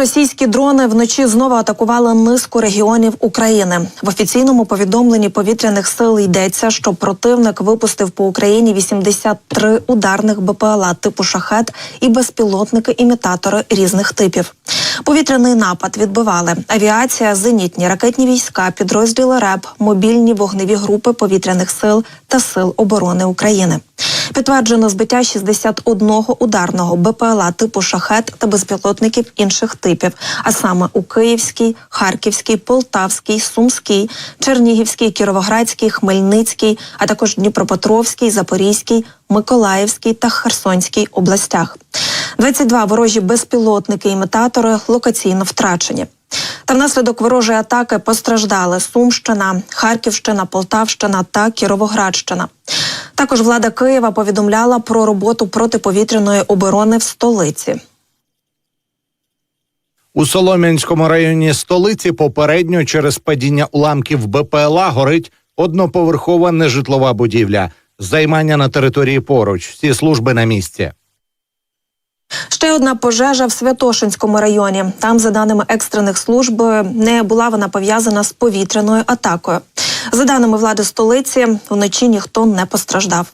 Російські дрони вночі знову атакували низку регіонів України. В офіційному повідомленні повітряних сил йдеться, що противник випустив по Україні 83 ударних БПЛА типу шахет і безпілотники-імітатори різних типів. Повітряний напад відбивали авіація, зенітні ракетні війська, підрозділи РЕБ, мобільні вогневі групи повітряних сил та сил оборони України. Підтверджено збиття 61 ударного БПЛА типу шахет та безпілотників інших типів, а саме у Київській, Харківській, Полтавській, Сумській, Чернігівській, Кіровоградській, Хмельницькій, а також Дніпропетровській, Запорізькій, Миколаївській та Херсонській областях. 22 ворожі безпілотники-імітатори локаційно втрачені. Та внаслідок ворожої атаки постраждали Сумщина, Харківщина, Полтавщина та Кіровоградщина. Також влада Києва повідомляла про роботу протиповітряної оборони в столиці. У Солом'янському районі столиці попередньо через падіння уламків БПЛА горить одноповерхова нежитлова будівля. Займання на території поруч. Всі служби на місці. Ще одна пожежа в Святошинському районі. Там, за даними екстрених служб, не була вона пов'язана з повітряною атакою. За даними влади столиці, вночі ніхто не постраждав.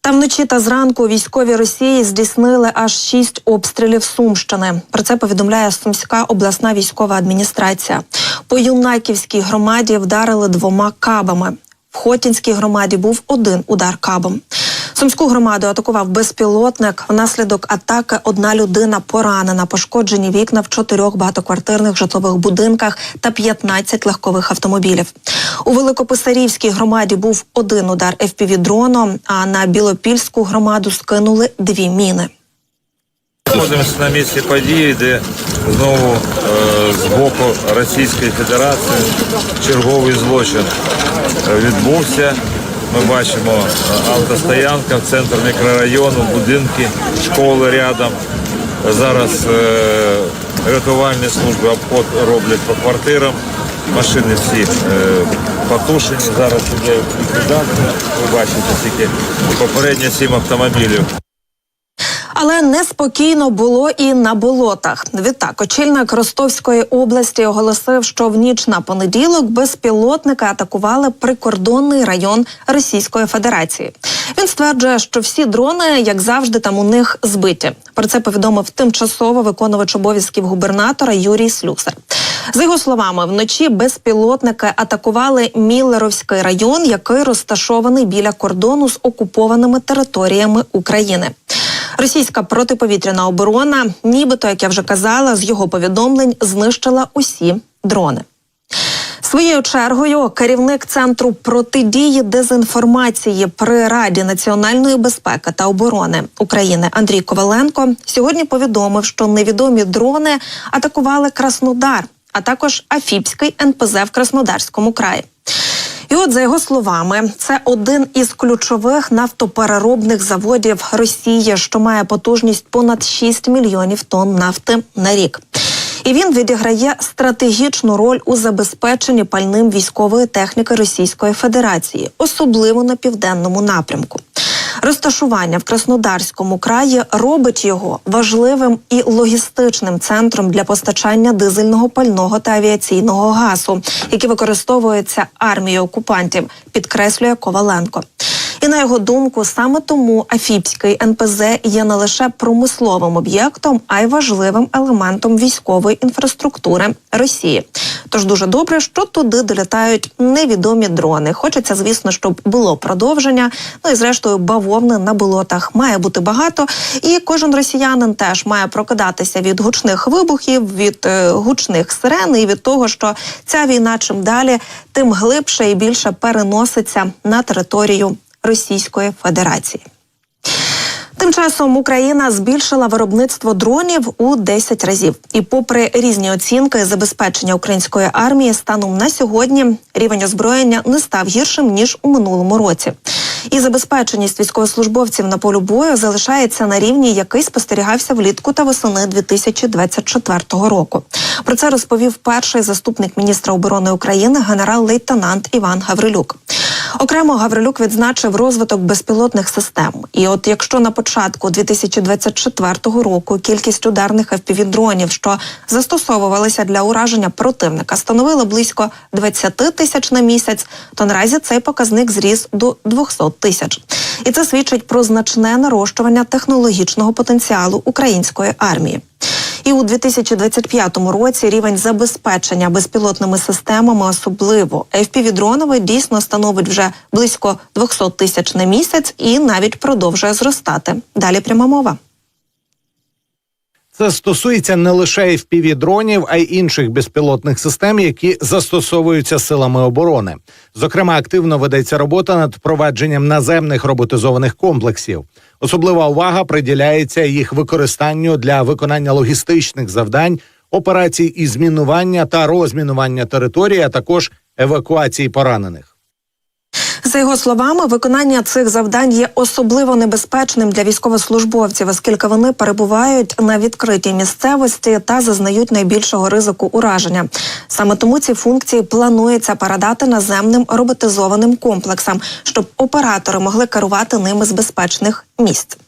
Та вночі та зранку військові Росії здійснили аж шість обстрілів Сумщини. Про це повідомляє Сумська обласна військова адміністрація. По Юнаківській громаді вдарили двома кабами. В Хотінській громаді був один удар кабом. Сумську громаду атакував безпілотник. Внаслідок атаки одна людина поранена, пошкоджені вікна в чотирьох багатоквартирних житлових будинках та 15 легкових автомобілів. У Великописарівській громаді був один удар fpv дроном а на Білопільську громаду скинули дві міни. Знаходимося на місці події, де знову е, з боку Російської Федерації черговий злочин е, відбувся. Ми бачимо е, автостоянка центр мікрорайону, будинки, школи рядом. Зараз е, рятувальні служби обход роблять по квартирам. Машини всі е, потушені. Зараз іде ліквідація. Ви бачите тільки попередньо сім автомобілів. Але неспокійно було і на болотах. Відтак, очільник Ростовської області оголосив, що в ніч на понеділок безпілотники атакували прикордонний район Російської Федерації. Він стверджує, що всі дрони, як завжди, там у них збиті. Про це повідомив тимчасово виконувач обов'язків губернатора Юрій Слюсар. За його словами, вночі безпілотники атакували Міллеровський район, який розташований біля кордону з окупованими територіями України. Російська протиповітряна оборона, нібито, як я вже казала, з його повідомлень знищила усі дрони. Своєю чергою керівник центру протидії дезінформації при Раді національної безпеки та оборони України Андрій Коваленко сьогодні повідомив, що невідомі дрони атакували Краснодар, а також Афіпський НПЗ в Краснодарському краї. І от за його словами, це один із ключових нафтопереробних заводів Росії, що має потужність понад 6 мільйонів тонн нафти на рік. І він відіграє стратегічну роль у забезпеченні пальним військової техніки Російської Федерації, особливо на південному напрямку. Розташування в Краснодарському краї робить його важливим і логістичним центром для постачання дизельного пального та авіаційного газу, які використовуються армією окупантів, підкреслює Коваленко. І на його думку, саме тому Афіпський НПЗ є не лише промисловим об'єктом, а й важливим елементом військової інфраструктури Росії. Тож дуже добре, що туди долітають невідомі дрони. Хочеться, звісно, щоб було продовження. Ну і зрештою, бавовни на болотах має бути багато. І кожен росіянин теж має прокидатися від гучних вибухів, від е, гучних сирен і від того, що ця війна чим далі, тим глибше і більше переноситься на територію Російської Федерації. Тим часом Україна збільшила виробництво дронів у 10 разів. І, попри різні оцінки забезпечення української армії, станом на сьогодні рівень озброєння не став гіршим ніж у минулому році. І забезпеченість військовослужбовців на полю бою залишається на рівні, який спостерігався влітку та восени 2024 року. Про це розповів перший заступник міністра оборони України генерал-лейтенант Іван Гаврилюк. Окремо Гаврилюк відзначив розвиток безпілотних систем. І от якщо на початку 2024 року кількість ударних FPV-дронів, що застосовувалися для ураження противника, становила близько 20 тисяч на місяць, то наразі цей показник зріс до 200 тисяч. І це свідчить про значне нарощування технологічного потенціалу української армії. І у 2025 році рівень забезпечення безпілотними системами, особливо FPV-дронами, дійсно становить вже близько 200 тисяч на місяць і навіть продовжує зростати. Далі пряма мова. Це стосується не лише FPV-дронів, а й інших безпілотних систем, які застосовуються силами оборони. Зокрема, активно ведеться робота над впровадженням наземних роботизованих комплексів. Особлива увага приділяється їх використанню для виконання логістичних завдань, операцій із мінування та розмінування території, а також евакуації поранених. За його словами, виконання цих завдань є особливо небезпечним для військовослужбовців, оскільки вони перебувають на відкритій місцевості та зазнають найбільшого ризику ураження. Саме тому ці функції планується передати наземним роботизованим комплексам, щоб оператори могли керувати ними з безпечних місць.